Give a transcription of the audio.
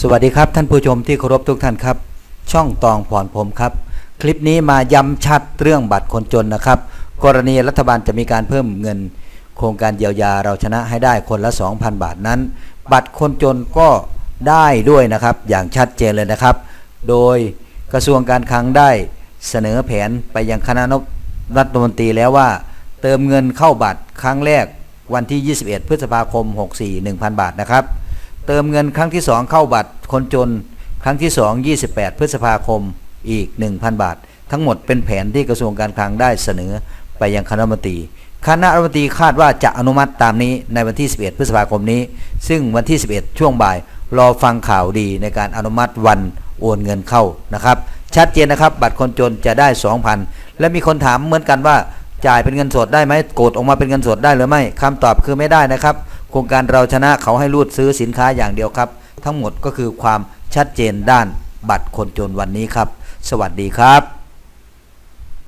สวัสดีครับท่านผู้ชมที่เคารพทุกท่านครับ ช่องตองผ่อนผมครับ คลิปนี้มาย้ำชัดเรื่องบัตรคนจนนะครับ กรณีรัฐบาลจะมีการเพิ่มเงิน โครงการเยียวยาเราชนะให้ได้คนละ 2,000 บาทนั้น บัตรคนจนก็ได้ด้วยนะครับ อย่างชัดเจนเลยนะครับ โดยกระทรวงการคลังได้เสนอแผนไปยังคณะรัฐมนตรีแล้วว่า เติมเงินเข้าบัตรครั้งแรกวันที่ 21 พฤษภาคม 64 1,000 บาทนะครับ เติมเงินครั้งที่2เข้าบัตรคนจนครั้งที่2 28 พฤษภาคมอีก 1,000 บาท ทั้งหมดเป็นแผนที่กระทรวงการคลังได้เสนอไปยังคณะรัฐมนตรีคณะรัฐมนตรีคาดว่าจะอนุมัติตามนี้ในวันที่ 11 พฤษภาคมนี้ ซึ่งวันที่ 11 ช่วงบ่าย รอฟังข่าวดีในการอนุมัติวันโอนเงินเข้านะครับ ชัดเจนนะครับบัตรคนจนจะได้ 2,000 และมีคนถามเหมือนกันว่าจ่ายเป็นเงินสดได้ไหมกดออกมาเป็นเงินสดได้หรือไม่คำตอบคือไม่ได้นะครับ โครงการเราชนะเขาให้รูดซื้อสินค้าอย่างเดียวครับ ทั้งหมดก็คือความชัดเจนด้านบัตรคนจนวันนี้ครับ สวัสดีครับ